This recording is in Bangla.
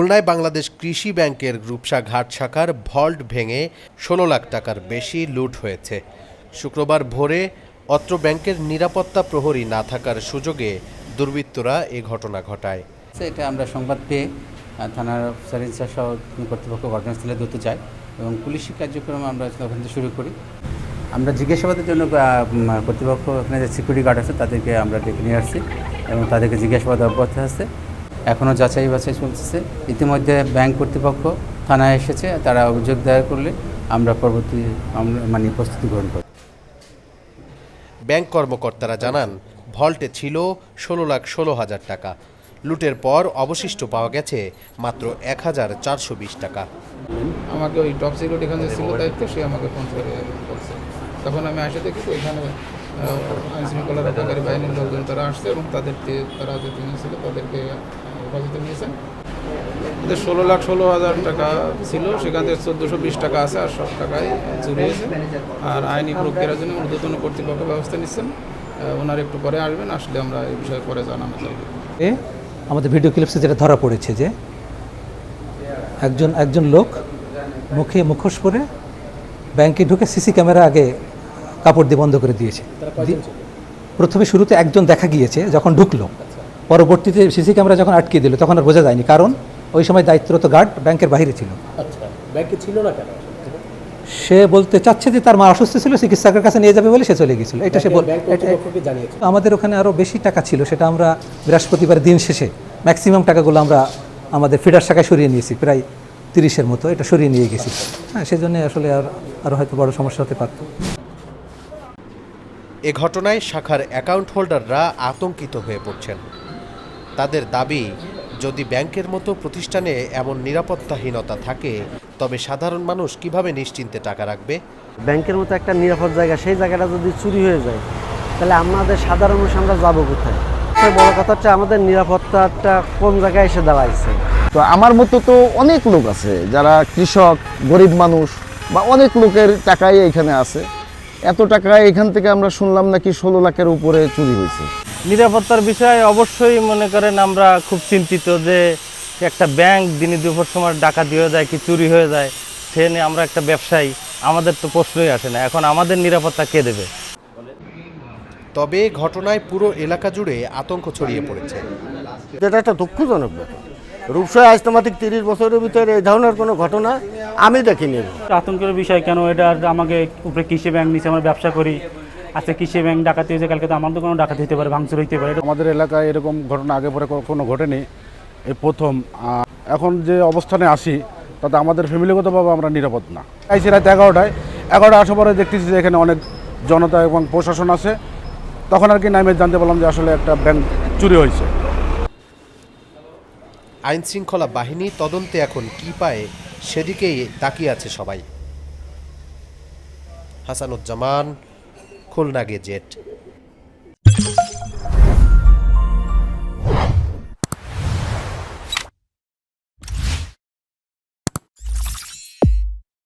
খুলনায় বাংলাদেশ কৃষি ব্যাংকের রূপসা ঘাট শাখার ভল্ট ভেঙে ষোলো লাখ টাকার বেশি লুট হয়েছে। শুক্রবার ভোরে অত্র ব্যাংকের নিরাপত্তা প্রহরী না থাকার সুযোগে দুর্বৃত্তরা এ ঘটনা ঘটায়। এটা আমরা সংবাদ পেয়ে থানার অফিসার ইনচার্জ সহ কর্তৃপক্ষ ঘটনাস্থলে দ্রুত যাই এবং পুলিশি কার্যক্রম আমরা ওখান শুরু করি। আমরা জিজ্ঞাসাবাদের জন্য কর্তৃপক্ষ এখানে যে সিকিউরিটি গার্ড আছে তাদেরকে আমরা ডেকে নিয়ে আসছি এবং তাদেরকে জিজ্ঞাসাবাদ অব্যাহত আছে। এখনও যাচাই বাছাই চলতেছে। ইতিমধ্যে ব্যাংক কর্তৃপক্ষ থানায় এসেছে তারা অভিযোগ দায়ের করলে আমরা পরবর্তী আমরা মানে প্রস্তুতি গ্রহণ করব। ব্যাংক কর্মকর্তারা জানান ভল্টে ছিল ষোলো লাখ ষোলো হাজার টাকা। লুটের পর অবশিষ্ট পাওয়া গেছে মাত্র এক হাজার চারশো বিশ টাকা। আমাকে ওই টপ সিকিউরিটি এখানে ছিল দায়িত্ব সে আমাকে ফোন করে বলছে। তখন আমি আসে দেখি তো এখানে আইন শৃঙ্খলা রক্ষাকারী বাহিনীর লোকজন তারা আসছে এবং তাদেরকে তারা যে ছিল তাদেরকে হেফাজতে নিয়েছেন? এদের ষোলো লাখ ষোলো হাজার টাকা ছিল সেখান থেকে চোদ্দোশো বিশ টাকা আছে আর সব টাকাই চুরি হয়েছে। আর আইনি প্রক্রিয়ার জন্য ঊর্ধ্বতন কর্তৃপক্ষ ব্যবস্থা নিচ্ছেন। ওনারা একটু পরে আসবেন আসলে আমরা এই বিষয়ে পরে জানানো এ আমাদের ভিডিও ক্লিপসে যেটা ধরা পড়েছে যে একজন একজন লোক মুখে মুখোশ পরে ব্যাংকে ঢুকে সিসি ক্যামেরা আগে কাপড় দিয়ে বন্ধ করে দিয়েছে। প্রথমে শুরুতে একজন দেখা গিয়েছে যখন ঢুকলো। পরবর্তীতে সিসি ক্যামেরা যখন আটকে দিল তখন আর বোঝা যায়নি। কারণ ওই সময় দায়িত্বরত গার্ড ব্যাংকের বাইরে ছিল। সে বলতে চাচ্ছে যে তার মা অসুস্থ ছিল চিকিৎসকের কাছে নিয়ে যাবে বলে সে চলে গেছিল। এটা সে বল আমাদের ওখানে আরও বেশি টাকা ছিল সেটা আমরা বৃহস্পতিবার দিন শেষে ম্যাক্সিমাম টাকাগুলো আমরা আমাদের ফিডার শাখায় সরিয়ে নিয়েছি প্রায় তিরিশের মতো। এটা সরিয়ে নিয়ে গেছি। হ্যাঁ সেজন্য আসলে আর আরও হয়তো বড় সমস্যা হতে পারত। এ ঘটনায় শাখার অ্যাকাউন্ট হোল্ডাররা আতঙ্কিত হয়ে পড়ছেন। তাদের দাবি যদি ব্যাংকের মতো প্রতিষ্ঠানে এমন নিরাপত্তাহীনতা থাকে তবে সাধারণ মানুষ কীভাবে নিশ্চিন্তে টাকা রাখবে? ব্যাংকের মতো একটা নিরাপদ জায়গা সেই জায়গাটা যদি চুরি হয়ে যায় তাহলে আমাদের সাধারণ মানুষ আমরা যাব কোথায়? সবচেয়ে বড় কথা হচ্ছে আমাদের নিরাপত্তাটা কোন জায়গায় এসে দাঁড়াইছে? তো আমার মতো তো অনেক লোক আছে যারা কৃষক গরিব মানুষ বা অনেক লোকের টাকাই এখানে আছে। এত টাকা এখান থেকে আমরা শুনলাম নাকি ষোলো লাখের উপরে চুরি হয়েছে। নিরাপত্তার বিষয়ে অবশ্যই মনে করেন আমরা খুব চিন্তিত যে একটা ব্যাংক দিনে দুপুর সময় ডাকাতি হয়ে যায় কি চুরি হয়ে যায় সে নিয়ে আমরা একটা ব্যবসায়ী আমাদের তো প্রশ্নই আসে না। এখন আমাদের নিরাপত্তা কে দেবে? তবে ঘটনায় পুরো এলাকা জুড়ে আতঙ্ক ছড়িয়ে পড়েছে। এটা একটা দুঃখজনক ব্যাপার। রূপসায় আজতমাতিক তিরিশ বছরের ভিতরে এই ধরনের কোনো ঘটনা আমি দেখিনি। আতঙ্কের বিষয় কেন? এটা আমাকে উপরে কৃষি ব্যাংক নিচে আমরা ব্যবসা করি। আজকে কিসে ব্যাংক ডাকাতি হয়েছে কালকে তো আমার দোকানও ডাকাতি হতে পারে ভাঙচুর হতে পারে। আমাদের এলাকায় এরকম ঘটনা আগে পরে কখনো ঘটেনি এই প্রথম। এখন যে অবস্থানে আসি তাতে আমাদের ফ্যামিলিগতভাবে আমরা নিরাপদ না। আইসি রাত এগারোটায় এগারোটা আসার পরে দেখতেছি যে এখানে অনেক জনতা এবং প্রশাসন আছে। তখন আর কি নামে জানতে পারলাম যে আসলে একটা ব্যাংক চুরি হয়েছে। আইন শৃঙ্খলা বাহিনী তদন্তে এখন কি পায় সেদিকেই তাকিয়ে আছে সবাই। হাসানুজ্জামান খুলনা গেজেট।